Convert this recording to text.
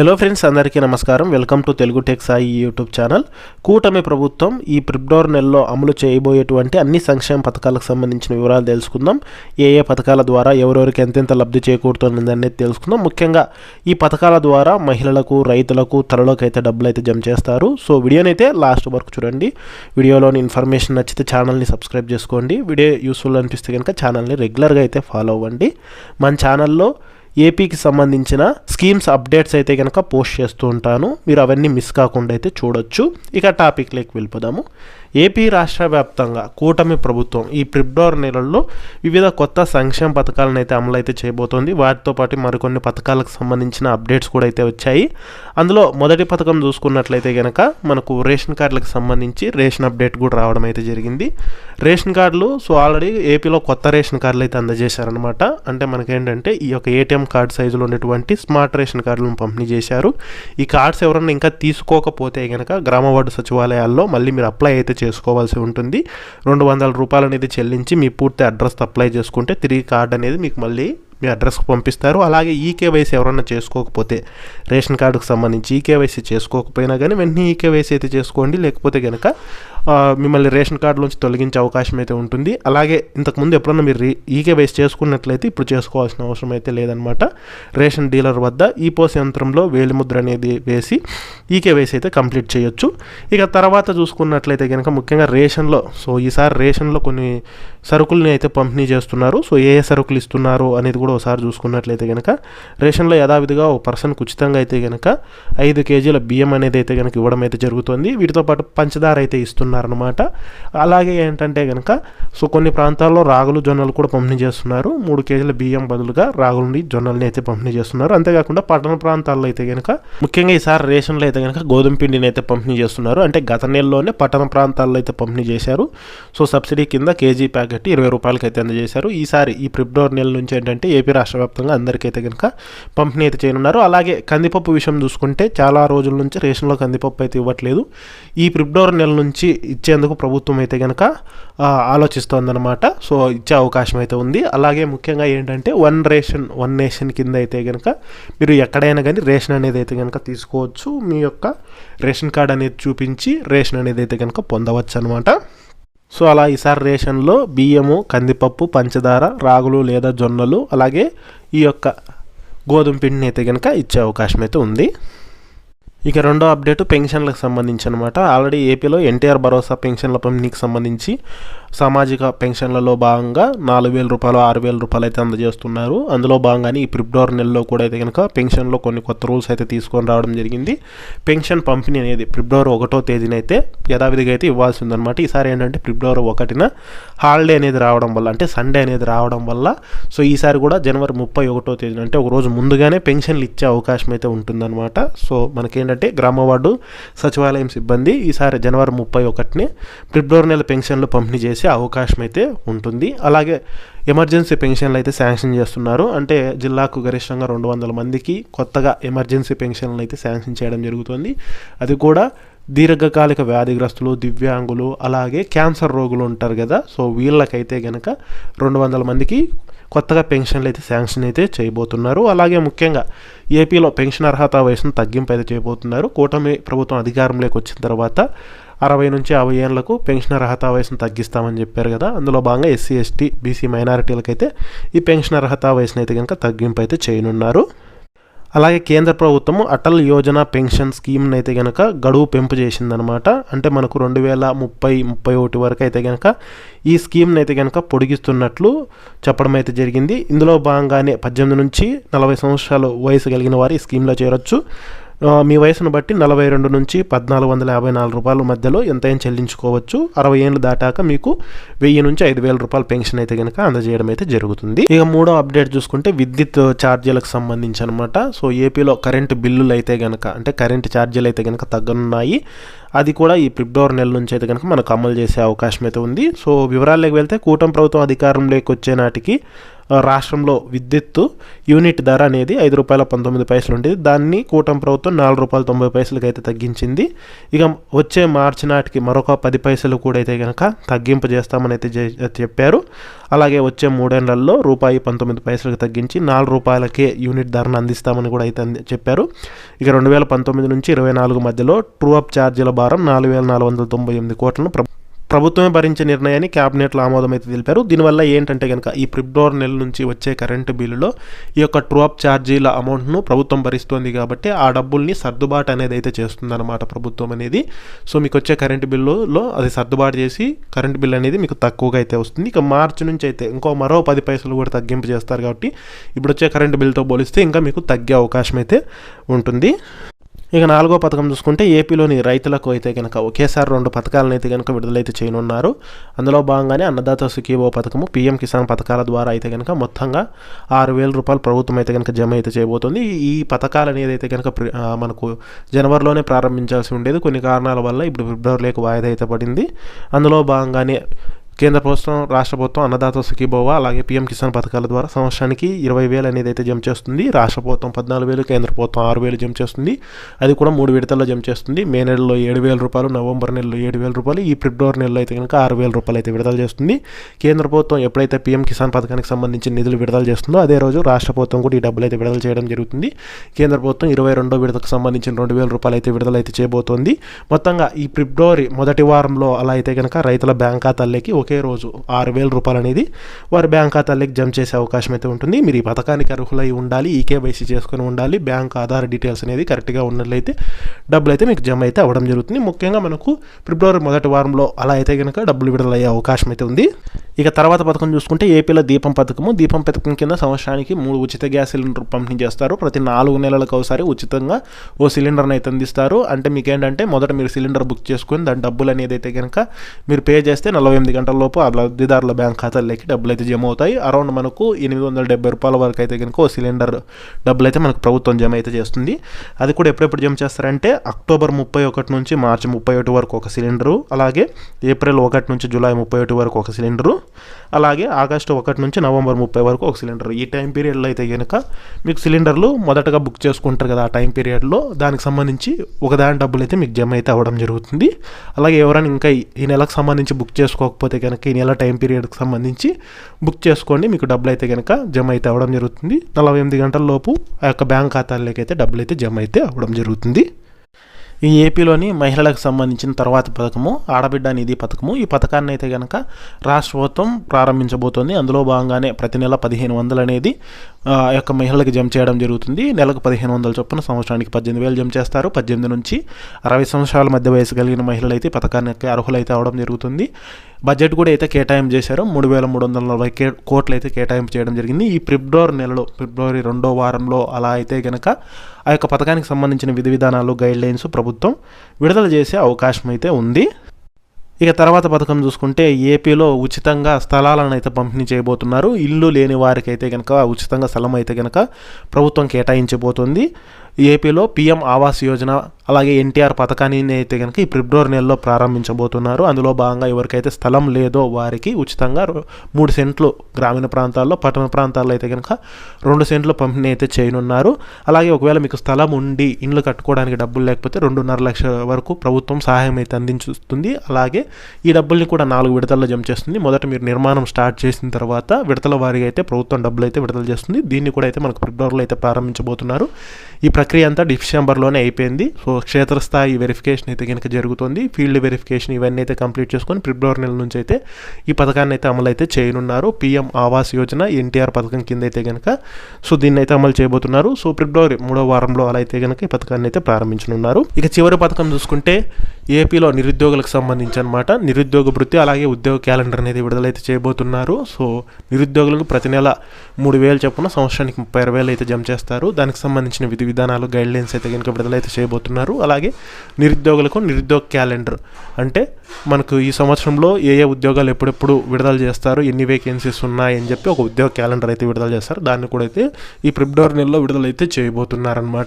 Hello friends అందరికీ నమస్కారం. Welcome to Telugu tech Sai YouTube channel కూటమి ప్రభుత్వం ఈ ఫిబ్రవరి నెలలో అమలు చేయబోయేటువంటి అన్ని సంక్షేమ పథకాలకు సంబంధించిన వివరాలు తెలుసుకుందాం. ఏ ఏ పథకాల ద్వారా ఎవరెవరికి ఎంతెంత లబ్ధి చేకూరుతుంది అనేది తెలుసుకుందాం. ముఖ్యంగా ఈ పథకాల ద్వారా మహిళలకు రైతులకు త్వరలోకి అయితే డబ్బులు అయితే జమ చేస్తారు. సో వీడియోని అయితే లాస్ట్ వరకు చూడండి. వీడియోలోని ఇన్ఫర్మేషన్ నచ్చితే ఛానల్ని సబ్స్క్రైబ్ చేసుకోండి. వీడియో యూస్ఫుల్ అనిపిస్తే కనుక ఛానల్ని రెగ్యులర్గా అయితే ఫాలో అవ్వండి. మన ఛానల్లో ఏపీకి సంబంధించిన స్కీమ్స్ అప్డేట్స్ అయితే కనుక పోస్ట్ చేస్తూ ఉంటాను. మీరు అవన్నీ మిస్ కాకుండా అయితే చూడొచ్చు. ఇక టాపిక్లోకి వెళ్ళిపోదాము. ఏపీ రాష్ట్ర వ్యాప్తంగా కూటమి ప్రభుత్వం ఈ ఫిబ్రవరి నెలల్లో వివిధ కొత్త సంక్షేమ పథకాలను అయితే అమలు అయితే చేయబోతోంది. వాటితో పాటు మరికొన్ని పథకాలకు సంబంధించిన అప్డేట్స్ కూడా అయితే వచ్చాయి. అందులో మొదటి పథకం చూసుకున్నట్లయితే కనుక మనకు రేషన్ కార్డులకు సంబంధించి రేషన్ అప్డేట్ కూడా రావడం అయితే జరిగింది. రేషన్ కార్డులు సో ఆల్రెడీ ఏపీలో కొత్త రేషన్ కార్డులు అయితే అందజేశారనమాట అంటే మనకేంటంటే ఈ యొక్క ఏటీఎం కార్డు సైజులో ఉన్నటువంటి స్మార్ట్ రేషన్ కార్డులను పంపిణీ చేశారు. ఈ కార్డ్స్ ఎవరన్నా ఇంకా తీసుకోకపోతే కనుక గ్రామ వార్డు సచివాలయాల్లో మళ్ళీ మీరు అప్లై అయితే చేసుకోవాల్సి ఉంటుంది. రెండు వందల రూపాయలు అనేది చెల్లించి మీ పూర్తి అడ్రస్ అప్లై చేసుకుంటే తిరిగి కార్డ్ అనేది మీకు మళ్ళీ మీ అడ్రస్కి పంపిస్తారు. అలాగే ఈకేవైసీ ఎవరన్నా చేసుకోకపోతే రేషన్ కార్డుకు సంబంధించి ఈకేవైసీ చేసుకోకపోయినా కానీ వెంటనే ఈకేవైసీ అయితే చేసుకోండి. లేకపోతే కనుక మిమ్మల్ని రేషన్ కార్డులోంచి తొలగించే అవకాశం అయితే ఉంటుంది. అలాగే ఇంతకుముందు ఎప్పుడన్నా మీరు ఈకేవైస్ చేసుకున్నట్లయితే ఇప్పుడు చేసుకోవాల్సిన అవసరం అయితే లేదనమాట. రేషన్ డీలర్ వద్ద ఈ పోస్ యంత్రంలో వేలిముద్ర అనేది వేసి ఈకేవైస్ అయితే కంప్లీట్ చేయొచ్చు. ఇక తర్వాత చూసుకున్నట్లయితే కనుక ముఖ్యంగా రేషన్లో సో ఈసారి రేషన్లో కొన్ని సరుకుల్ని అయితే పంపిణీ చేస్తున్నారు. సో ఏ ఏ సరుకులు ఇస్తున్నారు అనేది కూడా ఒకసారి చూసుకున్నట్లయితే కనుక రేషన్లో యథావిధిగా ఒక పర్సన్కి ఉచితంగా అయితే కనుక ఐదు కేజీల బియ్యం అనేది అయితే కనుక ఇవ్వడం అయితే జరుగుతుంది. వీటితో పాటు పంచదార అయితే ఇస్తున్నారు. చేస్తున్నారనమాట అలాగే ఏంటంటే కనుక సో కొన్ని ప్రాంతాల్లో రాగులు జొన్నలు కూడా పంపిణీ చేస్తున్నారు. మూడు కేజీల బియ్యం బదులుగా రాగులని జొన్నల్ని అయితే పంపిణీ చేస్తున్నారు. అంతేకాకుండా పట్టణ ప్రాంతాల్లో అయితే కనుక ముఖ్యంగా ఈసారి రేషన్లో అయితే కనుక గోధుమ పిండిని అయితే పంపిణీ చేస్తున్నారు. అంటే గత నెలలోనే పట్టణ ప్రాంతాల్లో అయితే పంపిణీ చేశారు. సో సబ్సిడీ కింద కేజీ ప్యాకెట్ ఇరవై రూపాయలకి అయితే అందజేశారు. ఈసారి ఈ ఫిబ్రవరి నెల నుంచి ఏంటంటే ఏపీ రాష్ట్ర వ్యాప్తంగా అందరికైతే కనుక పంపిణీ అయితే చేయనున్నారు. అలాగే కందిపప్పు విషయం చూసుకుంటే చాలా రోజుల నుంచి రేషన్లో కందిపప్పు అయితే ఇవ్వట్లేదు. ఈ ఫిబ్రవరి నెల నుంచి ఇచ్చేందుకు ప్రభుత్వం అయితే కనుక ఆలోచిస్తోందనమాట సో ఇచ్చే అవకాశం అయితే ఉంది. అలాగే ముఖ్యంగా ఏంటంటే వన్ రేషన్ వన్ నేషన్ కింద అయితే కనుక మీరు ఎక్కడైనా కానీ రేషన్ అనేది అయితే కనుక తీసుకోవచ్చు. మీ యొక్క రేషన్ కార్డ్ అనేది చూపించి రేషన్ అనేది అయితే కనుక పొందవచ్చు అనమాట సో అలా ఈసారి రేషన్లో బియ్యము కందిపప్పు పంచదార రాగులు లేదా జొన్నలు అలాగే ఈ యొక్క గోధుమ పిండిని అయితే కనుక ఇచ్చే అవకాశం అయితే ఉంది. ఇక రెండో అప్డేట్ పెన్షన్లకు సంబంధించి అనమాట ఆల్రెడీ ఏపీలో ఎన్టీఆర్ భరోసా పెన్షన్ల పంపిణీకి సంబంధించి సామాజిక పెన్షన్లలో భాగంగా నాలుగు వేల రూపాయలు ఆరు వేల రూపాయలు అయితే అందజేస్తున్నారు. అందులో భాగంగానే ఈ ఫిబ్రవరి నెలలో కూడా అయితే కనుక పెన్షన్లో కొన్ని కొత్త రూల్స్ అయితే తీసుకొని రావడం జరిగింది. పెన్షన్ పంపిణీ అనేది ఫిబ్రవరి ఒకటో తేదీన అయితే యథావిధిగా అయితే ఇవ్వాల్సి ఉందన్నమాట ఈసారి ఏంటంటే ఫిబ్రవరి ఒకటిన హాలిడే అనేది రావడం వల్ల అంటే సండే అనేది రావడం వల్ల సో ఈసారి కూడా జనవరి ముప్పై ఒకటో తేదీన అంటే ఒక రోజు ముందుగానే పెన్షన్లు ఇచ్చే అవకాశం అయితే ఉంటుందన్నమాట సో మనకేంటంటే గ్రామ వార్డు సచివాలయం సిబ్బంది ఈసారి జనవరి ముప్పై ఒకటిని ఫిబ్రవరి నెల పెన్షన్లు పంపిణీ చేసే అవకాశం అయితే ఉంటుంది. అలాగే ఎమర్జెన్సీ పెన్షన్లు అయితే శాంక్షన్ చేస్తున్నారు. అంటే జిల్లాకు గరిష్టంగా రెండు వందల మందికి కొత్తగా ఎమర్జెన్సీ పెన్షన్లు అయితే శాంక్షన్ చేయడం జరుగుతుంది. అది కూడా దీర్ఘకాలిక వ్యాధిగ్రస్తులు దివ్యాంగులు అలాగే క్యాన్సర్ రోగులు ఉంటారు కదా. సో వీళ్ళకైతే కనుక రెండు వందల మందికి కొత్తగా పెన్షన్లు అయితే శాంక్షన్ అయితే చేయబోతున్నారు. అలాగే ముఖ్యంగా ఏపీలో పెన్షన్ అర్హత వయసును తగ్గింపు అయితే చేయబోతున్నారు. కూటమి ప్రభుత్వం అధికారంలోకి వచ్చిన తర్వాత అరవై నుంచి యాభై ఏళ్ళకు పెన్షన్ అర్హత వయసును తగ్గిస్తామని చెప్పారు కదా. అందులో భాగంగా ఎస్సీ ఎస్టీ బీసీ మైనారిటీలకైతే ఈ పెన్షన్ అర్హత వయసును అయితే కనుక తగ్గింపు అయితే చేయనున్నారు. అలాగే కేంద్ర ప్రభుత్వం అటల్ యోజన పెన్షన్ స్కీమ్ని అయితే కనుక గడువు పెంపు చేసిందనమాట అంటే మనకు రెండు వేల ముప్పై ముప్పై ఒకటి వరకు అయితే కనుక ఈ స్కీమ్ని అయితే కనుక పొడిగిస్తున్నట్లు చెప్పడం అయితే జరిగింది. ఇందులో భాగంగానే పద్దెనిమిది నుంచి నలభై సంవత్సరాలు వయసు కలిగిన వారు ఈ స్కీమ్లో చేరొచ్చు. మీ వయసును బట్టి నలభై రెండు నుంచి పద్నాలుగు వందల యాభై నాలుగు రూపాయల మధ్యలో ఎంతైనా చెల్లించుకోవచ్చు. అరవై ఏళ్ళు దాటాక మీకు వెయ్యి నుంచి ఐదు వేల రూపాయల పెన్షన్ అయితే కనుక అందజేయడం అయితే జరుగుతుంది. ఇక మూడో అప్డేట్ చూసుకుంటే విద్యుత్ ఛార్జీలకు సంబంధించి అనమాట సో ఏపీలో కరెంటు బిల్లులు అయితే కనుక అంటే కరెంటు ఛార్జీలు అయితే కనుక తగ్గనున్నాయి. అది కూడా ఈ ఫిబ్రవరి నెల నుంచి అయితే కనుక మనకు అమలు చేసే అవకాశం అయితే ఉంది. సో వివరాల్లోకి వెళ్తే కూటమి ప్రభుత్వం అధికారంలోకి వచ్చే నాటికి రాష్ట్రంలో విద్యుత్తు యూనిట్ ధర అనేది ఐదు రూపాయల పంతొమ్మిది పైసలు ఉండేది. దాన్ని కూటమి ప్రభుత్వం నాలుగు రూపాయల తొంభై పైసలకి అయితే తగ్గించింది. ఇక వచ్చే మార్చి నాటికి మరొక పది పైసలు కూడా అయితే కనుక తగ్గింపు చేస్తామని అయితే చే- చెప్పారు. అలాగే వచ్చే మూడేళ్ళలో రూపాయి పంతొమ్మిది పైసలకు తగ్గించి నాలుగు రూపాయలకే యూనిట్ ధరను అందిస్తామని కూడా అయితే అంది- చెప్పారు. ఇక రెండు వేల పంతొమ్మిది నుంచి ఇరవై నాలుగు మధ్యలో ట్రూ అప్ ఛార్జీల భారం నాలుగు వేల నాలుగు వందల తొంభై ఎనిమిది కోట్లను ప్ర- ప్రభుత్వమే భరించే నిర్ణయాన్ని క్యాబినెట్లో ఆమోదం అయితే తెలిపారు. దీనివల్ల ఏంటంటే కనుక ఈ ఫిబ్రవరి నెల నుంచి వచ్చే కరెంటు బిల్లులో ఈ యొక్క ట్రూ ఛార్జీల అమౌంట్ను ప్రభుత్వం భరిస్తుంది కాబట్టి ఆ డబ్బుల్ని సర్దుబాటు అనేది అయితే చేస్తుందన్నమాట ప్రభుత్వం అనేది. సో మీకు వచ్చే కరెంటు బిల్లులో అది సర్దుబాటు చేసి కరెంటు బిల్ అనేది మీకు తక్కువగా అయితే వస్తుంది. ఇక మార్చి నుంచి అయితే ఇంకో మరో పది పైసలు కూడా తగ్గింపు చేస్తారు కాబట్టి ఇప్పుడు వచ్చే కరెంటు బిల్లుతో పోలిస్తే ఇంకా మీకు తగ్గే అవకాశం అయితే ఉంటుంది. ఇక నాలుగో పథకం చూసుకుంటే ఏపీలోని రైతులకు అయితే కనుక ఒకేసారి రెండు పథకాలను అయితే కనుక విడుదలైతే చేయనున్నారు. అందులో భాగంగానే అన్నదాత సుఖీభో పథకము పీఎం కిసాన్ పథకాల ద్వారా అయితే కనుక మొత్తంగా ఆరు వేల రూపాయలు ప్రభుత్వం అయితే కనుక జమ అయితే చేయబోతుంది. ఈ పథకాలు అనేది అయితే కనుక మనకు జనవరిలోనే ప్రారంభించాల్సి ఉండేది. కొన్ని కారణాల వల్ల ఇప్పుడు ఫిబ్రవరిలోకి వాయిదా అయితే పడింది. అందులో భాగంగానే కేంద్ర ప్రభుత్వం రాష్ట్ర ప్రభుత్వం అన్నదాత సుఖీభోవ అలాగే పీఎం కిసాన్ పథకాల ద్వారా సంవత్సరానికి ఇరవై వేలు అనేది అయితే జమ చేస్తుంది. రాష్ట్ర ప్రభుత్వం పద్నాలుగు వేలు కేంద్ర ప్రభుత్వం ఆరు వేలు జమ చేస్తుంది. అది కూడా మూడు విడతల్లో జమ చేస్తుంది. మే నెలలో ఏడు వేల రూపాయలు నవంబర్ నెలలో ఏడు వేల రూపాయలు ఈ ఫిబ్రవరి నెలలో అయితే కనుక ఆరు వేల రూపాయలు అయితే విడుదల చేస్తుంది. కేంద్ర ప్రభుత్వం ఎప్పుడైతే పీఎం కిసాన్ పథకానికి సంబంధించిన నిధులు విడుదల చేస్తుందో అదే రోజు రాష్ట్ర ప్రభుత్వం కూడా ఈ డబ్బులు అయితే విడుదల చేయడం జరుగుతుంది. కేంద్ర ప్రభుత్వం ఇరవై రెండో విడతకు సంబంధించిన రెండు వేల రూపాయలు అయితే విడుదల అయితే చేయబోతోంది. మొత్తంగా ఈ ఫిబ్రవరి మొదటి వారంలో అలా అయితే కనుక రైతుల బ్యాంక్ ఖాతాల్లోకి ఒకే రోజు ఆరు వేల రూపాయలు అనేది వారి బ్యాంక్ ఖాతాలోకి జమ చేసే అవకాశం అయితే ఉంటుంది. మీరు ఈ పథకానికి అర్హులై ఉండాలి ఈ కేవైసీ చేసుకొని ఉండాలి బ్యాంక్ ఆధార్ డీటెయిల్స్ అనేది కరెక్ట్గా ఉన్నట్లయితే డబ్బులు అయితే మీకు జమ అయితే అవ్వడం జరుగుతుంది. ముఖ్యంగా మనకు ఫిబ్రవరి మొదటి వారంలో అలా అయితే కనుక డబ్బులు విడుదలయ్యే అవకాశం అయితే ఉంది. ఇక తర్వాత పథకం చూసుకుంటే ఏపీలో దీపం పథకము దీపం పథకం కింద సంవత్సరానికి మూడు ఉచిత గ్యాస్ సిలిండర్ పంపిణీ చేస్తారు. ప్రతి నాలుగు నెలలకు ఒకసారి ఉచితంగా ఓ సిలిండర్ని అయితే అందిస్తారు. అంటే మీకు ఏంటంటే మొదట మీరు సిలిండర్ బుక్ చేసుకుని దాని డబ్బులు అనేది అయితే కనుక మీరు పే చేస్తే నలభై ఎనిమిది గంటల లోపు ఆ లబ్ధిదారుల బ్యాంక్ ఖాతాల్లోకి డబ్బులు అయితే జమ అవుతాయి. అరౌండ్ మనకు ఎనిమిది వందల డెబ్బై రూపాయల వరకు అయితే కనుక ఓ సిలిండర్ డబ్బులు అయితే మనకు ప్రభుత్వం జమ అయితే చేస్తుంది. అది కూడా ఎప్పుడెప్పుడు జమ చేస్తారంటే అక్టోబర్ ముప్పై ఒకటి నుంచి మార్చి ముప్పై ఒకటి వరకు ఒక సిలిండరు అలాగే ఏప్రిల్ ఒకటి నుంచి జూలై ముప్పై ఒకటి వరకు ఒక సిలిండరు అలాగే ఆగస్టు ఒకటి నుంచి నవంబర్ ముప్పై వరకు ఒక సిలిండర్. ఈ టైం పీరియడ్లో అయితే కనుక మీకు సిలిండర్లు మొదటగా బుక్ చేసుకుంటారు కదా ఆ టైం పీరియడ్లో దానికి సంబంధించి ఒకదాని డబ్బులు అయితే మీకు జమ అయితే అవ్వడం జరుగుతుంది. అలాగే ఎవరైనా ఇంకా ఈ- నెలకు సంబంధించి బుక్ చేసుకోకపోతే కనుక ఈ నెల టైం పీరియడ్కి సంబంధించి బుక్ చేసుకోండి. మీకు డబ్బులు అయితే కనుక జమ అయితే అవ్వడం జరుగుతుంది. నలభై ఎనిమిది గంటల లోపు ఆ యొక్క బ్యాంక్ ఖాతాల్లోకి అయితే డబ్బులు అయితే జమ అయితే అవ్వడం జరుగుతుంది. ఈ ఏపీలోని మహిళలకు సంబంధించిన తర్వాత పథకము ఆడబిడ్డ నిధి పథకము ఈ పథకాన్ని అయితే కనుక రాష్ట్ర ప్రభుత్వం ప్రారంభించబోతోంది. అందులో భాగంగానే ప్రతి నెల పదిహేను వందలు అనేది యొక్క మహిళలకు జమ చేయడం జరుగుతుంది. నెలకు పదిహేను వందల చొప్పున సంవత్సరానికి పద్దెనిమిది వేలు జమ చేస్తారు. పద్దెనిమిది నుంచి అరవై సంవత్సరాల మధ్య వయసు కలిగిన మహిళలైతే పథకానికి అర్హులైతే అవడం జరుగుతుంది. బడ్జెట్ కూడా అయితే కేటాయింపు చేశారు. మూడు వేల మూడు వందల నలభై కే కోట్లు అయితే కేటాయింపు చేయడం జరిగింది. ఈ ఫిబ్రవరి నెలలో ఫిబ్రవరి రెండో వారంలో అలా అయితే గనక ఆ యొక్క పథకానికి సంబంధించిన విధి విధానాలు గైడ్ లైన్స్ ప్రభుత్వం విడుదల చేసే అవకాశం అయితే ఉంది. ఇక తర్వాత పథకం చూసుకుంటే ఏపీలో ఉచితంగా స్థలాలను అయితే పంపిణీ చేయబోతున్నారు. ఇల్లు లేని వారికి అయితే కనుక ఉచితంగా స్థలం అయితే కనుక ప్రభుత్వం కేటాయించబోతుంది. ఏపీలో పీఎం ఆవాస్ యోజన అలాగే ఎన్టీఆర్ పథకాన్ని అయితే కనుక ఈ ఫిబ్రవరి నెలలో ప్రారంభించబోతున్నారు. అందులో భాగంగా ఎవరికైతే స్థలం లేదో వారికి ఉచితంగా మూడు సెంట్లు గ్రామీణ ప్రాంతాల్లో పట్టణ ప్రాంతాల్లో అయితే కనుక రెండు సెంట్లు పంపిణీ అయితే చేయనున్నారు. అలాగే ఒకవేళ మీకు స్థలం ఉండి ఇండ్లు కట్టుకోవడానికి డబ్బులు లేకపోతే రెండున్నర లక్షల వరకు ప్రభుత్వం సహాయం అయితే అందించుతుంది అలాగే ఈ డబ్బుల్ని కూడా నాలుగు విడతల్లో జమ చేస్తుంది. మొదట మీరు నిర్మాణం స్టార్ట్ చేసిన తర్వాత విడతల వారిగా అయితే ప్రభుత్వం డబ్బులు అయితే విడుదల చేస్తుంది. దీన్ని కూడా అయితే మనకు ఫిబ్రవరిలో అయితే ప్రారంభించబోతున్నారు. ఈ ప్రక్రియ అంతా డిసెంబర్లోనే అయిపోయింది. సో క్షేత్రస్థాయి వెరిఫికేషన్ అయితే కనుక జరుగుతుంది. ఫీల్డ్ వెరిఫికేషన్ ఇవన్నీ అయితే కంప్లీట్ చేసుకొని ఫిబ్రవరి నెల నుంచి అయితే ఈ పథకాన్ని అయితే అమలు అయితే చేయనున్నారు. పీఎం ఆవాస్ యోజన ఎన్టీఆర్ పథకం కింద అయితే కనుక సో దీన్ని అయితే అమలు చేయబోతున్నారు. సో ఫిబ్రవరి మూడో వారంలో అలా అయితే కనుక ఈ పథకాన్ని అయితే ప్రారంభించనున్నారు. ఇక చివరి పథకం చూసుకుంటే ఏపీలో నిరుద్యోగులకు సంబంధించి అనమాట నిరుద్యోగ వృత్తి అలాగే ఉద్యోగ క్యాలెండర్ అనేది విడుదలైతే చేయబోతున్నారు. సో నిరుద్యోగులకు ప్రతి నెల మూడు వేలు చొప్పున సంవత్సరానికి ముప్పై ఆరు వేలు అయితే జమ చేస్తారు. దానికి సంబంధించిన విధి విధానాలు గైడ్ లైన్స్ అయితే కనుక విడుదలైతే చేయబోతున్నారు. అలాగే నిరుద్యోగులకు నిరుద్యోగ క్యాలెండర్ అంటే మనకు ఈ సంవత్సరంలో ఏ ఏ ఉద్యోగాలు ఎప్పుడెప్పుడు విడుదల చేస్తారు ఎన్ని వేకెన్సీస్ ఉన్నాయి అని చెప్పి ఒక ఉద్యోగ క్యాలెండర్ అయితే విడుదల చేస్తారు. దాన్ని కూడా అయితే ఈ ఫిబ్రవరి నెలలో విడుదలైతే చేయబోతున్నారనమాట